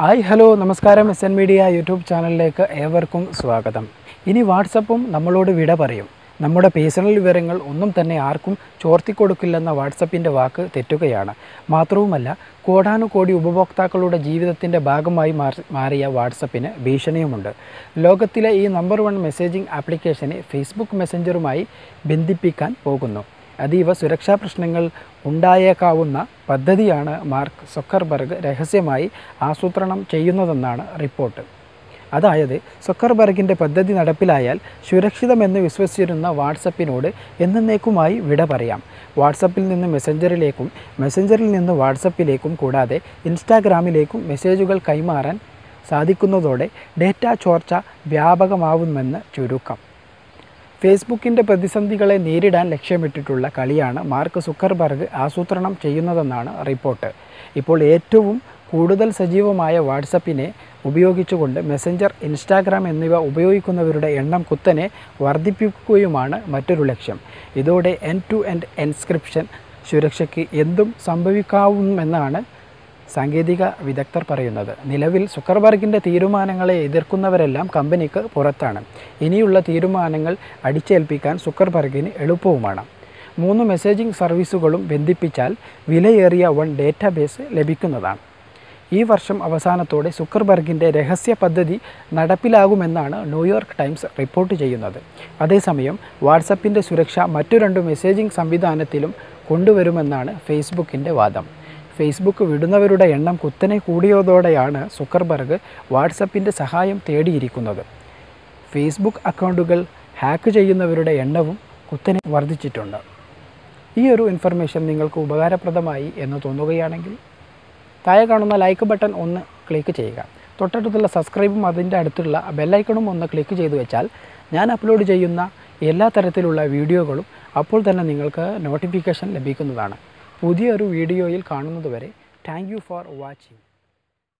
Hi hello നമസ്കാരം. S N media YouTube ചാനലിലേക്ക് ഏവർക്കും സ്വാഗതം. ഇനി വാട്സപ്പും നമ്മളോട് വിട പറയും. നമ്മുടെ പേഴ്സണൽ വിവരങ്ങൾ ഒന്നും തന്നെ ആർക്കും ചോർത്തിക്കൊടുക്കില്ലെന്ന വാട്സപ്പിന്റെ വാക്ക് തെറ്റുകയാണ്. മാത്രവുമല്ല കോടാനുകോടി ഉപഭോക്താക്കളുടെ ജീവിതത്തിന്റെ ഭാഗമായി മാറി- മാറിയ വാട്സപ്പിന് ഭീഷണിയുമുണ്ട്. ലോകത്തിലെ ഈ നമ്പർ വൺ മെസ്സേജിംഗ് ആപ്ലിക്കേഷനെ ഫേസ്ബുക്ക് മെസ്സഞ്ചറുമായി ബന്ധിപ്പിക്കാൻ പോകുന്നു. അതീവ സുരക്ഷാ പ്രശ്നങ്ങൾ ഉണ്ടായേക്കാവുന്ന പദ്ധതിയാണ് മാർക്ക് സൊക്കർബർഗ് രഹസ്യമായി ആസൂത്രണം ചെയ്യുന്നതെന്നാണ് റിപ്പോർട്ട്. അതായത് സൊക്കർബർഗിന്റെ പദ്ധതി നടപ്പിലായാൽ സുരക്ഷിതമെന്ന് വിശ്വസിച്ചിരുന്ന വാട്സപ്പിനോട് എന്നേക്കുമായി വിട പറയാം. വാട്സപ്പിൽ നിന്ന് മെസ്സഞ്ചറിലേക്കും മെസ്സഞ്ചറിൽ നിന്ന് വാട്സപ്പിലേക്കും കൂടാതെ ഇൻസ്റ്റാഗ്രാമിലേക്കും മെസ്സേജുകൾ കൈമാറാൻ സാധിക്കുന്നതോടെ ഡേറ്റ ചോർച്ച വ്യാപകമാവുമെന്ന് ചുരുക്കം. ഫേസ്ബുക്കിന്റെ പ്രതിസന്ധികളെ നേരിടാൻ ലക്ഷ്യമിട്ടിട്ടുള്ള കളിയാണ് മാർക്ക് സുക്കർബർഗ് ആസൂത്രണം ചെയ്യുന്നതെന്നാണ് റിപ്പോർട്ട്. ഇപ്പോൾ ഏറ്റവും കൂടുതൽ സജീവമായ വാട്സപ്പിനെ ഉപയോഗിച്ചുകൊണ്ട് മെസ്സഞ്ചർ ഇൻസ്റ്റാഗ്രാം എന്നിവ ഉപയോഗിക്കുന്നവരുടെ എണ്ണം കുത്തനെ വർദ്ധിപ്പിക്കുകയുമാണ് മറ്റൊരു ലക്ഷ്യം. ഇതോടെ എൻ ടു എൻഡ് എൻസ്ക്രിപ്ഷൻ സുരക്ഷയ്ക്ക് എന്തും സംഭവിക്കാവുമെന്നാണ് സാങ്കേതിക വിദഗ്ധർ പറയുന്നത് നിലവിൽ സുക്കർബർഗിന്റെ തീരുമാനങ്ങളെ എതിർക്കുന്നവരെല്ലാം കമ്പനിക്ക് പുറത്താണ്. ഇനിയുള്ള തീരുമാനങ്ങൾ അടിച്ചേൽപ്പിക്കാൻ സുക്കർബർഗിന് എളുപ്പവുമാണ്. മൂന്ന് മെസ്സേജിംഗ് സർവീസുകളും ബന്ധിപ്പിച്ചാൽ വിലയേറിയ വൺ ഡേറ്റാബേസ് ലഭിക്കുന്നതാണ്. ഈ വർഷം അവസാനത്തോടെ സുക്കർബർഗിന്റെ രഹസ്യ പദ്ധതി നടപ്പിലാകുമെന്നാണ് ന്യൂയോർക്ക് ടൈംസ് റിപ്പോർട്ട് ചെയ്യുന്നത്. അതേസമയം വാട്സപ്പിന്റെ സുരക്ഷ മറ്റു രണ്ട് മെസ്സേജിംഗ് സംവിധാനത്തിലും കൊണ്ടുവരുമെന്നാണ് ഫേസ്ബുക്കിന്റെ വാദം. ഫേസ്ബുക്ക് വിടുന്നവരുടെ എണ്ണം കുത്തനെ കൂടിയതോടെയാണ് സുക്കർബർഗ് വാട്സപ്പിന്റെ സഹായം തേടിയിരിക്കുന്നത്. ഫേസ്ബുക്ക് അക്കൗണ്ടുകൾ ഹാക്ക് ചെയ്യുന്നവരുടെ എണ്ണവും കുത്തനെ വർദ്ധിച്ചിട്ടുണ്ട്. ഈ ഒരു ഇൻഫർമേഷൻ നിങ്ങൾക്ക് ഉപകാരപ്രദമായി എന്ന് തോന്നുകയാണെങ്കിൽ താഴെ കാണുന്ന ലൈക്ക് ബട്ടൺ ഒന്ന് ക്ലിക്ക് ചെയ്യുക. തൊട്ടടുത്തുള്ള സബ്സ്ക്രൈബും അതിന്റെ അടുത്തുള്ള ബെല്ലൈക്കണും ഒന്ന് ക്ലിക്ക് ചെയ്തു വെച്ചാൽ ഞാൻ അപ്ലോഡ് ചെയ്യുന്ന എല്ലാ തരത്തിലുള്ള വീഡിയോകളും അപ്പോൾ തന്നെ നിങ്ങൾക്ക് നോട്ടിഫിക്കേഷൻ ലഭിക്കുന്നതാണ്. പുതിയൊരു വീഡിയോയിൽ കാണുന്നതുവരെ താങ്ക് യു ഫോർ വാച്ചിങ്